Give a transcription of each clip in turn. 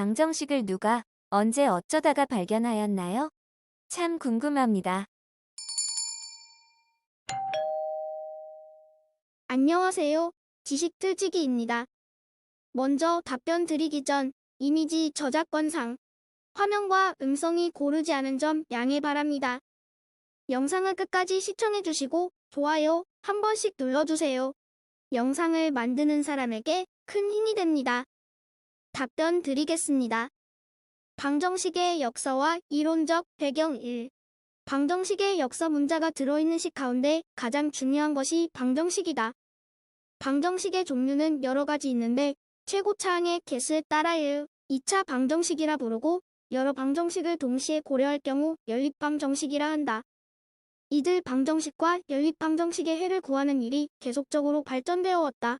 방정식을 누가 언제 어쩌다가 발견하였나요? 참 궁금합니다. 안녕하세요. 지식틀치기입니다. 먼저 답변 드리기 전 이미지 저작권상 화면과 음성이 고르지 않은 점 양해 바랍니다. 영상을 끝까지 시청해주시고 좋아요 한 번씩 눌러주세요. 영상을 만드는 사람에게 큰 힘이 됩니다. 답변 드리겠습니다. 방정식의 역사와 이론적 배경 1. 방정식의 역사 문자가 들어있는 식 가운데 가장 중요한 것이 방정식이다. 방정식의 종류는 여러 가지 있는데 최고차항의 개수에 따라요. 2차 방정식이라 부르고 여러 방정식을 동시에 고려할 경우 연립방정식이라 한다. 이들 방정식과 연립방정식의 해를 구하는 일이 계속적으로 발전되어 왔다.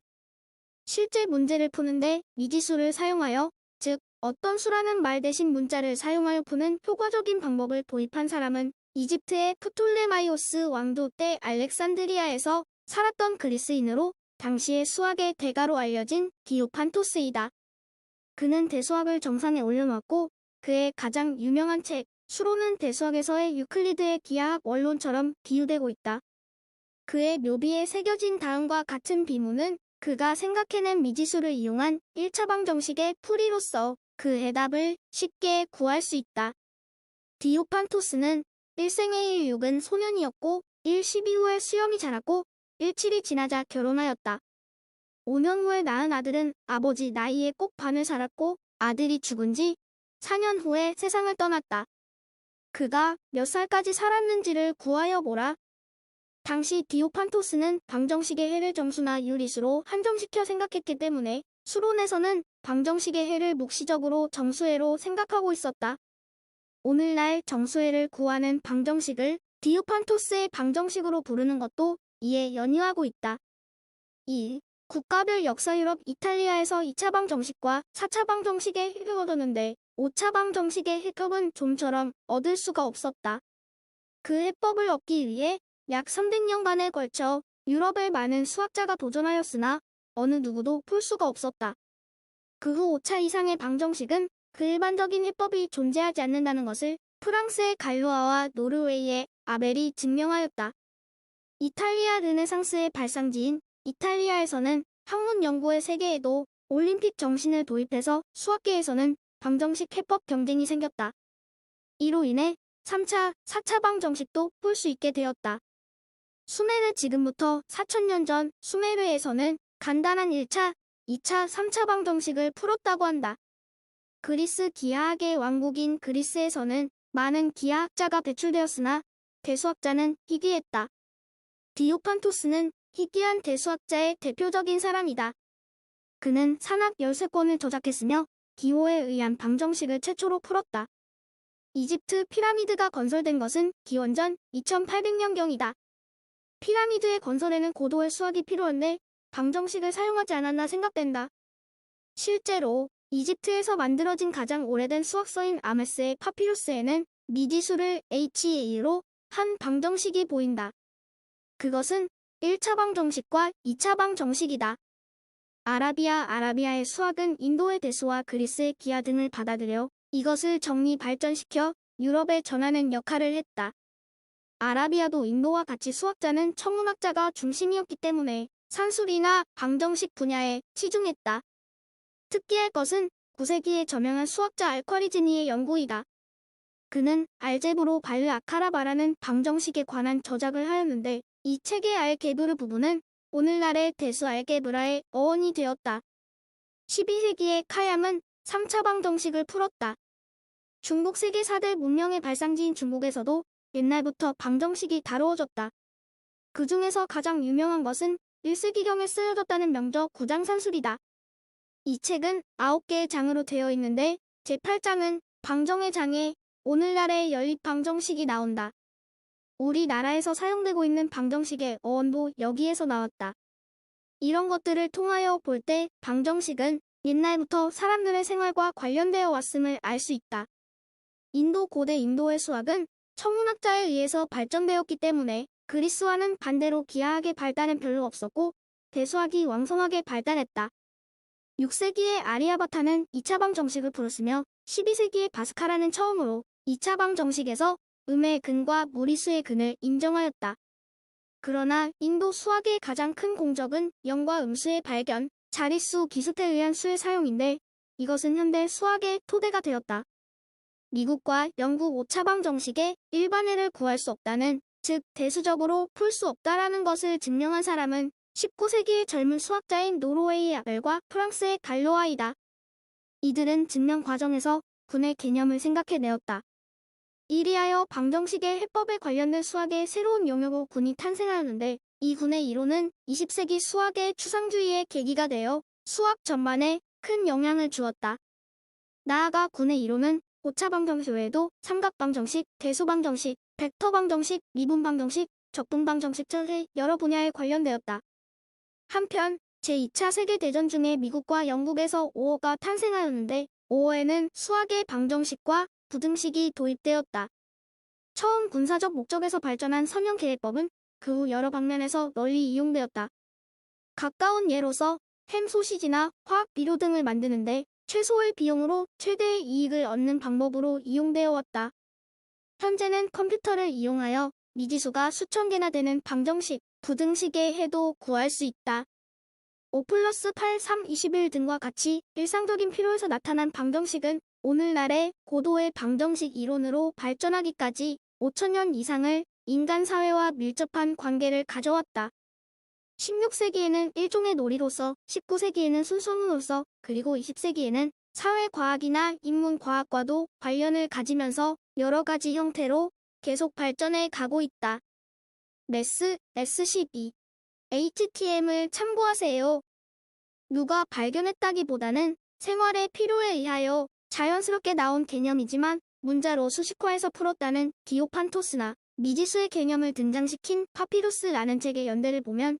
실제 문제를 푸는데 미지수를 사용하여 즉 어떤 수라는 말 대신 문자를 사용하여 푸는 효과적인 방법을 도입한 사람은 이집트의 프톨레마이오스 왕도 때 알렉산드리아에서 살았던 그리스인으로 당시의 수학의 대가로 알려진 디오판토스이다. 그는 대수학을 정상에 올려놓았고 그의 가장 유명한 책 수로는 대수학에서의 유클리드의 기하학 원론처럼 비유되고 있다. 그의 묘비에 새겨진 다음과 같은 비문은 그가 생각해낸 미지수를 이용한 1차 방 정식의 풀이로서 그 해답을 쉽게 구할 수 있다. 디오판토스는 1생의 1육은 소년이었고 112 후에 수염이 자랐고 17이 지나자 결혼하였다. 5년 후에 낳은 아들은 아버지 나이에 꼭 반을 살았고 아들이 죽은 지 4년 후에 세상을 떠났다. 그가 몇 살까지 살았는지를 구하여 보라. 당시 디오판토스는 방정식의 해를 정수나 유리수로 한정시켜 생각했기 때문에 수론에서는 방정식의 해를 묵시적으로 정수해로 생각하고 있었다. 오늘날 정수해를 구하는 방정식을 디오판토스의 방정식으로 부르는 것도 이에 연유하고 있다. 2. 국가별 역사 유럽 이탈리아에서 2차 방정식과 4차 방정식의 해를 얻었는데 5차 방정식의 해법은 좀처럼 얻을 수가 없었다. 그 해법을 얻기 위해 약 300년간에 걸쳐 유럽의 많은 수학자가 도전하였으나 어느 누구도 풀 수가 없었다. 그 후 5차 이상의 방정식은 그 일반적인 해법이 존재하지 않는다는 것을 프랑스의 갈로아와 노르웨이의 아벨이 증명하였다. 이탈리아 르네상스의 발상지인 이탈리아에서는 학문 연구의 세계에도 올림픽 정신을 도입해서 수학계에서는 방정식 해법 경쟁이 생겼다. 이로 인해 3차, 4차 방정식도 풀 수 있게 되었다. 수메르 지금부터 4천년 전 수메르에서는 간단한 1차, 2차, 3차 방정식을 풀었다고 한다. 그리스 기하학의 왕국인 그리스에서는 많은 기하학자가 배출되었으나 대수학자는 희귀했다. 디오판토스는 희귀한 대수학자의 대표적인 사람이다. 그는 산학 13권을 저작했으며 기호에 의한 방정식을 최초로 풀었다. 이집트 피라미드가 건설된 것은 기원전 2800년경이다. 피라미드의 건설에는 고도의 수학이 필요한데 방정식을 사용하지 않았나 생각된다. 실제로 이집트에서 만들어진 가장 오래된 수학서인 아메스의 파피루스에는 미지수를 HA로 한 방정식이 보인다. 그것은 1차 방정식과 2차 방정식이다. 아라비아 아라비아의 수학은 인도의 대수와 그리스의 기하 등을 받아들여 이것을 정리 발전시켜 유럽에 전하는 역할을 했다. 아라비아도 인도와 같이 수학자는 천문학자가 중심이었기 때문에 산술이나 방정식 분야에 치중했다. 특기할 것은 9세기에 저명한 수학자 알쿼리즈니의 연구이다. 그는 알제브로 발르 아카라바라는 방정식에 관한 저작을 하였는데 이 책의 알게브르 부분은 오늘날의 대수 알게브라의 어원이 되었다. 12세기의 카얌은 3차 방정식을 풀었다. 중국 세계 4대 문명의 발상지인 중국에서도 옛날부터 방정식이 다루어졌다. 그 중에서 가장 유명한 것은 1세기경에 쓰여졌다는 명저 구장산술이다. 이 책은 9개의 장으로 되어 있는데 제8장은 방정의 장에 오늘날의 연립 방정식이 나온다. 우리나라에서 사용되고 있는 방정식의 어원도 여기에서 나왔다. 이런 것들을 통하여 볼 때 방정식은 옛날부터 사람들의 생활과 관련되어 왔음을 알 수 있다. 인도 고대 인도의 수학은 천문학자에 의해서 발전되었기 때문에 그리스와는 반대로 기하학의 발달은 별로 없었고 대수학이 왕성하게 발달했다. 6세기의 아리아바타는 2차 방 정식을 풀었으며 12세기의 바스카라는 처음으로 2차 방 정식에서 음의 근과 무리수의 근을 인정하였다. 그러나 인도 수학의 가장 큰 공적은 영과 음수의 발견, 자릿수 기습에 의한 수의 사용인데 이것은 현대 수학의 토대가 되었다. 미국과 영국 5차 방 정식의 일반해를 구할 수 없다는 즉 대수적으로 풀 수 없다라는 것을 증명한 사람은 19세기의 젊은 수학자인 노르웨이의 아벨과 프랑스의 갈로아이다. 이들은 증명 과정에서 군의 개념을 생각해내었다. 이리하여 방정식의 해법에 관련된 수학의 새로운 영역으로 군이 탄생하였는데 이 군의 이론은 20세기 수학의 추상주의의 계기가 되어 수학 전반에 큰 영향을 주었다. 나아가 군의 이론은 오차 방정식 외에도 삼각방정식, 대소방정식, 벡터방정식, 미분방정식, 적분방정식 등의 여러 분야에 관련되었다. 한편 제2차 세계대전 중에 미국과 영국에서 5호가 탄생하였는데 5호에는 수학의 방정식과 부등식이 도입되었다. 처음 군사적 목적에서 발전한 선형계획법은 그 후 여러 방면에서 널리 이용되었다. 가까운 예로서 햄 소시지나 화학 비료 등을 만드는데 최소의 비용으로 최대의 이익을 얻는 방법으로 이용되어 왔다. 현재는 컴퓨터를 이용하여 미지수가 수천 개나 되는 방정식, 부등식의 해도 구할 수 있다. 5 플러스 8, 3, 21 등과 같이 일상적인 필요에서 나타난 방정식은 오늘날의 고도의 방정식 이론으로 발전하기까지 5천년 이상을 인간 사회와 밀접한 관계를 가져왔다. 16세기에는 일종의 놀이로서, 19세기에는 순수문으로서, 그리고 20세기에는 사회과학이나 인문과학과도 관련을 가지면서 여러 가지 형태로 계속 발전해 가고 있다. 메스 SCB HTM을 참고하세요. 누가 발견했다기보다는 생활의 필요에 의하여 자연스럽게 나온 개념이지만 문자로 수식화해서 풀었다는 디오판토스나 미지수의 개념을 등장시킨 파피루스라는 책의 연대를 보면